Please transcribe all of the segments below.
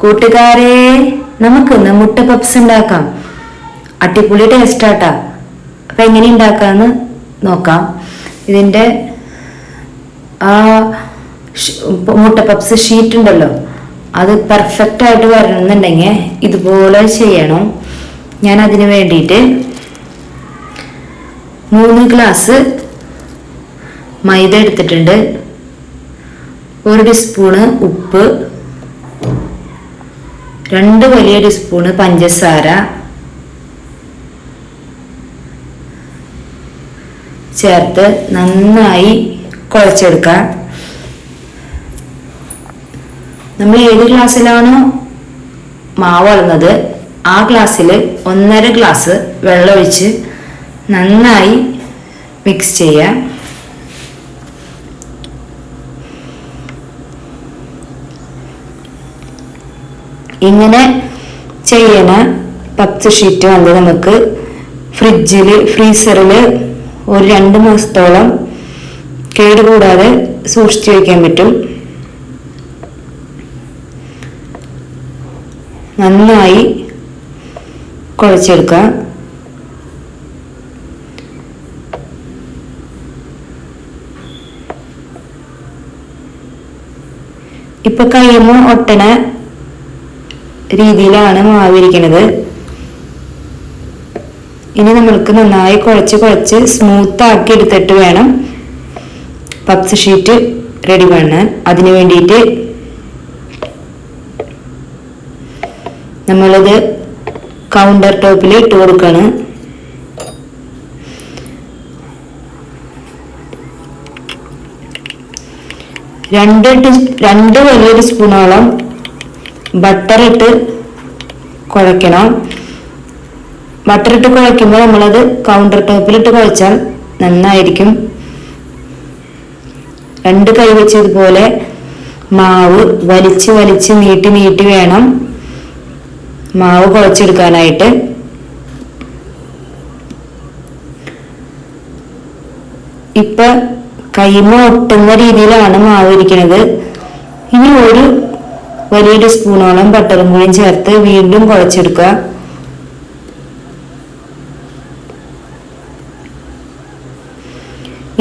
കൂട്ടുകാരെ നമുക്കിന്ന് മുട്ട പപ്സ് ഉണ്ടാക്കാം. അടിപൊളി ടേസ്റ്റ് ആട്ടാ. അപ്പൊ എങ്ങനെ ഉണ്ടാക്കാന്ന് നോക്കാം. ഇതിന്റെ ആ മുട്ട പപ്സ് ഷീറ്റ് ഉണ്ടല്ലോ. അത് പെർഫെക്റ്റ് ആയിട്ട് വരണമെന്നുണ്ടെങ്കിൽ ഇതുപോലെ ചെയ്യണം. ഞാൻ അതിന് വേണ്ടിയിട്ട് മൂന്ന് ഗ്ലാസ് മൈദ എടുത്തിട്ടുണ്ട്. ഒരു ടീസ്പൂണ് ഉപ്പ്. രണ്ട് വലിയൊരു സ്പൂണ് പഞ്ചസാര. ചേർത്ത് നന്നായി കുഴച്ചെടുക്കാം നമ്മൾ ഏത് ഗ്ലാസ്സിലാണോ മാവ് വളർന്നത് ആ ഗ്ലാസ്സിൽ ഒന്നര ഗ്ലാസ് വെള്ളമൊഴിച്ച് നന്നായി മിക്സ് ചെയ്യാം ഇങ്ങനെ ചെയ്യണ പത്ത് ഷീറ്റ് വന്ന് നമുക്ക് ഫ്രിഡ്ജിൽ ഫ്രീസറിൽ ഒരു രണ്ട് മാസത്തോളം കേടുകൂടാതെ സൂക്ഷിച്ചു വയ്ക്കാൻ പറ്റും. നന്നായി കുഴച്ചെടുക്കുക ഇപ്പൊ കയ്യുമ്മ ഒട്ടണ രീതിയിലാണ് മാവിരിക്കുന്നത് ഇനി നമ്മൾക്ക് നന്നായി കുഴച്ച് കുഴച്ച് സ്മൂത്ത് ആക്കി എടുത്തിട്ട് വേണം പപ്സ് ഷീറ്റ് റെഡി പണ്ണാൻ അതിന് വേണ്ടിയിട്ട് നമ്മളിത് കൗണ്ടർ ടോപ്പിൽ ഇട്ട് കൊടുക്കണം. രണ്ട് രണ്ട് വലിയൊരു സ്പൂണോളം ബട്ടർ ഇട്ട് കുഴയ്ക്കണം. ബട്ടർ ഇട്ട് കുഴയ്ക്കുമ്പോൾ നമ്മളത് കൗണ്ടർ ടോപ്പിലിട്ട് കുഴച്ചാൽ നന്നായിരിക്കും. രണ്ട് കൈ വെച്ച് ഇതുപോലെ മാവ് വലിച്ച് വലിച്ച് നീട്ടി നീട്ടി വേണം മാവ് കുഴച്ചെടുക്കാനായിട്ട്. ഇപ്പൊ കൈമ ഒട്ടുന്ന രീതിയിലാണ് മാവ് ഇരിക്കുന്നത് ഇനി ഒരു വലിയൊരു സ്പൂണോളം ബട്ടറും കൂടിയും ചേർത്ത് വീണ്ടും കുഴച്ചെടുക്കുക.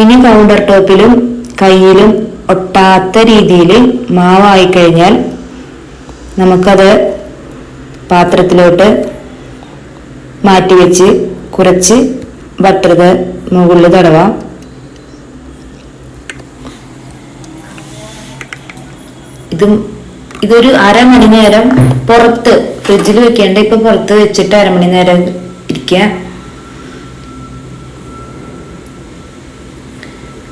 ഇനി കൗണ്ടർ ടോപ്പിലും കയ്യിലും ഒട്ടാത്ത രീതിയിൽ മാവായി കഴിഞ്ഞാൽ നമുക്കത് പാത്രത്തിലോട്ട് മാറ്റി വെച്ച് കുറച്ച് ബട്ടർ മുകളിൽ തടവാം. ഇതും ഇതൊരു അരമണി നേരം പുറത്ത് ഫ്രിഡ്ജിൽ വെക്കേണ്ട. ഇപ്പൊ പുറത്ത് വെച്ചിട്ട് അരമണി നേരം ഇരിക്കുക.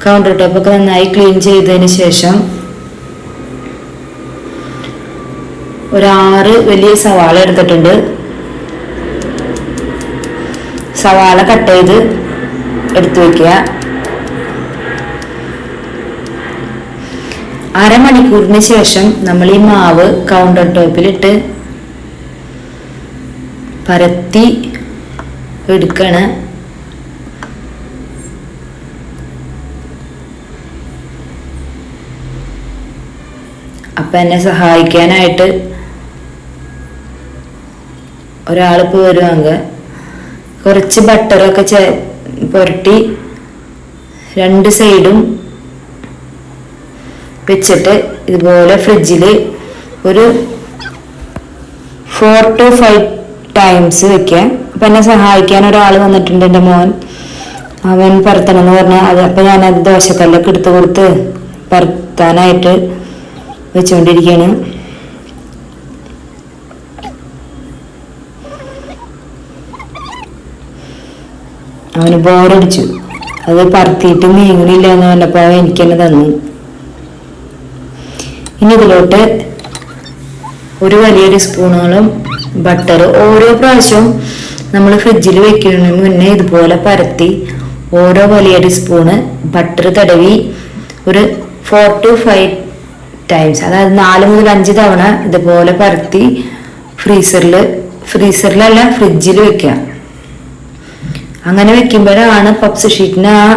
കൗണ്ടർ ടോപ്പ് ഒക്കെ നന്നായി ക്ലീൻ ചെയ്തതിന് ശേഷം ഒരാറ് വലിയ സവാള എടുത്തിട്ടുണ്ട്. സവാള കട്ട് ചെയ്ത് എടുത്തു വെക്കുക. അരമണിക്കൂറിന് ശേഷം നമ്മൾ ഈ മാവ് കൗണ്ടർ ടോപ്പിലിട്ട് പരത്തി എടുക്കണം. അപ്പൊ എന്നെ സഹായിക്കാനായിട്ട് ഒരാളിപ്പോൾ വരുവാങ്ക കുറച്ച് ബട്ടറൊക്കെ ചേ പുരട്ടി രണ്ട് സൈഡും വെച്ചിട്ട് ഇതുപോലെ ഫ്രിഡ്ജിൽ ഒരു ഫോർ ടു ഫൈവ് ടൈംസ് വെക്കുക. അപ്പം എന്നെ സഹായിക്കാൻ ഒരാൾ വന്നിട്ടുണ്ട് എന്റെ മോൻ. അവൻ പരത്തണം എന്ന് പറഞ്ഞാൽ അത് അപ്പം ഞാനത് ദോശക്കല്ലൊക്കെ എടുത്ത് കൊടുത്ത് പരത്താനായിട്ട് വെച്ചുകൊണ്ടിരിക്കുകയാണ് അവന് ബോറടിച്ചു അത് പറത്തിയിട്ട് നീങ്ങണില്ല എന്ന് പറഞ്ഞപ്പോൾ അവൻ എനിക്ക് തന്നെ തന്നു. ഇനി ഇതിലോട്ട് ഒരു വലിയൊരു സ്പൂണോളം ബട്ടർ ഓരോ പ്രാവശ്യവും നമ്മൾ ഫ്രിഡ്ജിൽ വെക്കുന്നതിന് മുന്നേ ഇതുപോലെ പരത്തി ഓരോ വലിയൊരു സ്പൂണ് ബട്ടർ തടവി ഒരു ഫോർ ടു ഫൈവ് ടൈംസ് അതായത് നാല് മുതൽ അഞ്ച് തവണ ഇതുപോലെ പരത്തി ഫ്രീസറിൽ ഫ്രീസറിലല്ല ഫ്രിഡ്ജിൽ വെക്കുക. അങ്ങനെ വെക്കുമ്പോഴാണ് പപ്സ് ഷീറ്റിന് ആ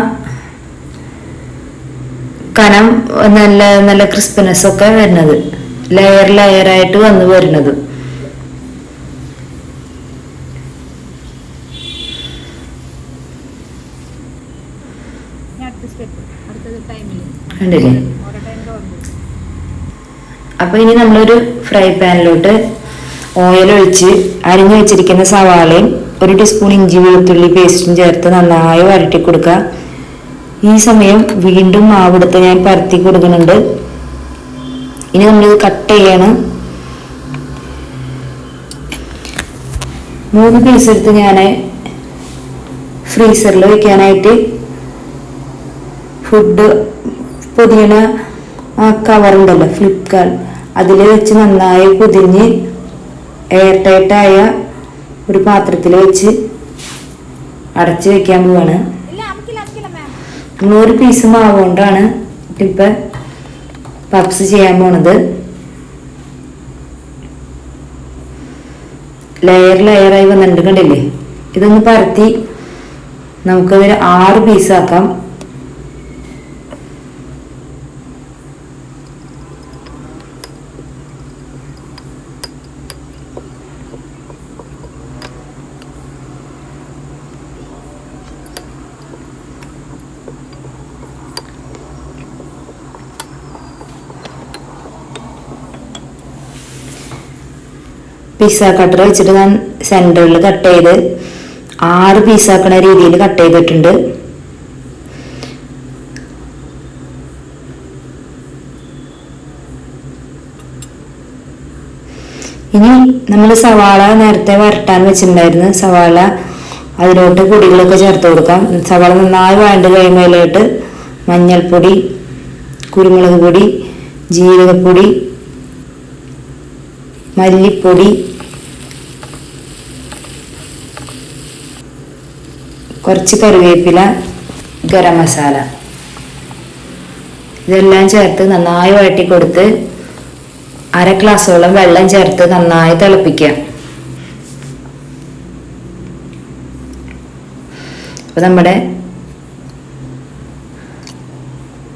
നല്ല നല്ല ക്രിസ്പിനെസ് ഒക്കെ വരുന്നത്. ലെയർ ലെയർ ആയിട്ട് വന്ന് വരുന്നത്. കണ്ടില്ലേ? അപ്പൊ ഇനി നമ്മളൊരു ഫ്രൈ പാനിലോട്ട് ഓയിൽ ഒഴിച്ച് അരിഞ്ഞു വെച്ചിരിക്കുന്ന സവാളയും ഒരു ടീസ്പൂൺ ഇഞ്ചി വെളുത്തുള്ളി പേസ്റ്റും ചേർത്ത് നന്നായി വരട്ടി കൊടുക്കുക ഈ സമയം വീണ്ടും മാവെടുത്ത് ഞാൻ പരത്തി കൊടുക്കുന്നുണ്ട്. ഇനി നമ്മളിത് കട്ട് ചെയ്യണം. മൂന്ന് പീസ് എടുത്ത് ഞാൻ ഫ്രീസറിൽ വെക്കാനായിട്ട് ഫുഡ് പൊതിയണ ആ കവറുണ്ടല്ലോ ഫ്ലിപ്കാർട്ട് അതിൽ വെച്ച് നന്നായി പൊതിഞ്ഞ് എയർ ടൈറ്റായ ഒരു പാത്രത്തിൽ വെച്ച് അടച്ച് വെക്കാൻ പോവാണ്. നൂറ് പീസ് മാവ് കൊണ്ടാണ് ഇപ്പൊ പപ്സ് ചെയ്യാൻ പോണത്. ലെയർ ലെയറായി വന്നിട്ടുണ്ട് കണ്ടില്ലേ? ഇതൊന്ന് പരത്തി നമുക്കതൊരു ആറ് പീസാക്കാം പിസ്സ കട്ടർ വെച്ചിട്ട് ഞാൻ സെന്ററിൽ കട്ട് ചെയ്ത് ആറ് പീസാക്കണ രീതിയിൽ കട്ട് ചെയ്തിട്ടുണ്ട്. ഇനി നമ്മൾ സവാള നേരത്തെ വരട്ടാൻ വെച്ചിട്ടുണ്ടായിരുന്നു. സവാള അതിലോട്ട് പൊടികളൊക്കെ ചേർത്ത് കൊടുക്കാം. സവാള നന്നായി വേണ്ട കഴിയുമ്പോഴായിട്ട് മഞ്ഞൾപ്പൊടി കുരുമുളക് പൊടി ജീരകപ്പൊടി മല്ലിപ്പൊടി കുറച്ച് കറിവേപ്പില ഗരം മസാല. ഇതെല്ലാം ചേർത്ത് നന്നായി വഴറ്റി കൊടുത്ത് അര ഗ്ലാസ്സോളം വെള്ളം ചേർത്ത് നന്നായി തിളപ്പിക്കുക. അപ്പൊ നമ്മുടെ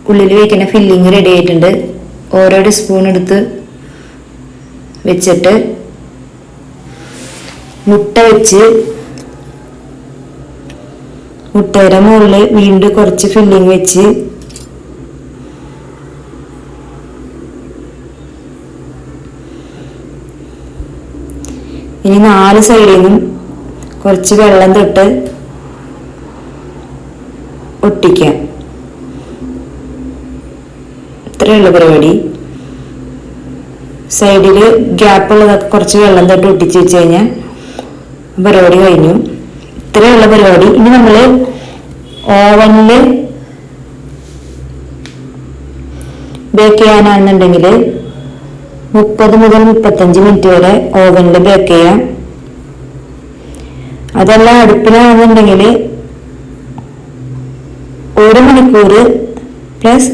ഉള്ളിൽ വയ്ക്കുന്ന ഫില്ലിങ് റെഡി ആയിട്ടുണ്ട്. ഓരോ സ്പൂൺ എടുത്ത് വെച്ചിട്ട് മുട്ട വെച്ച് മുട്ടയുടെ മുകളിൽ വീണ്ടും കുറച്ച് ഫില്ലിങ് വെച്ച്. ഇനി നാല് സൈഡിൽ നിന്നും കുറച്ച് വെള്ളം തൊട്ട് ഒട്ടിക്കാം. ഇത്രയുള്ള പരിപാടി. സൈഡിൽ ഗ്യാപ്പുള്ളതൊക്കെ കുറച്ച് വെള്ളം തൊട്ട് ഒട്ടിച്ച് വെച്ച് കഴിഞ്ഞാൽ പരിപാടി കഴിഞ്ഞു. ഇത്രയുള്ള പരിപാടി. ഇനി നമ്മൾ ഓവനിൽ ബേക്ക് ചെയ്യാനാണെന്നുണ്ടെങ്കിൽ മുപ്പത് മുതൽ മുപ്പത്തഞ്ച് മിനിറ്റ് വരെ ഓവനിൽ ബേക്ക് ചെയ്യാം. അതല്ല അടുപ്പിലാണെന്നുണ്ടെങ്കിൽ ഒരു മണിക്കൂർ പ്ലസ്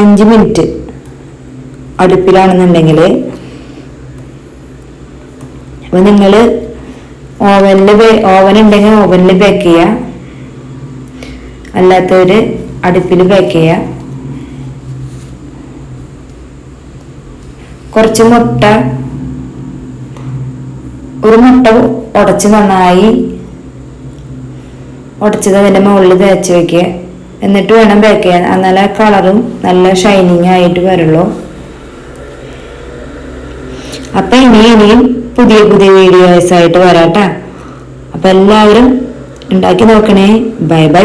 അഞ്ച് മിനിറ്റ് അടുപ്പിലാണെന്നുണ്ടെങ്കിൽ അപ്പോൾ നിങ്ങൾ ഓവനിൽ ഓവൻ ഉണ്ടെങ്കിൽ ഓവനിൽ ബേക്ക് ചെയ്യുക അല്ലാത്തവര് അടുപ്പിൽ ബേക്ക് ചെയ്യുക കുറച്ച് മുട്ട ഒരു മുട്ട ഉടച്ച് നന്നായി ഉടച്ചത് അതിന്റെ മുകളിൽ തേച്ച് വെക്കുക. എന്നിട്ട് വേണം ബേക്ക് ചെയ്യാൻ. എന്നാലേ കളറും നല്ല ഷൈനിങ് ആയിട്ട് വരുള്ളൂ. അപ്പം ഇനി ഇനിയും പുതിയ പുതിയ വീഡിയോസ് ആയിട്ട് വരാട്ടാ. അപ്പൊ എല്ലാവരും ഉണ്ടാക്കി നോക്കണേ. Bye bye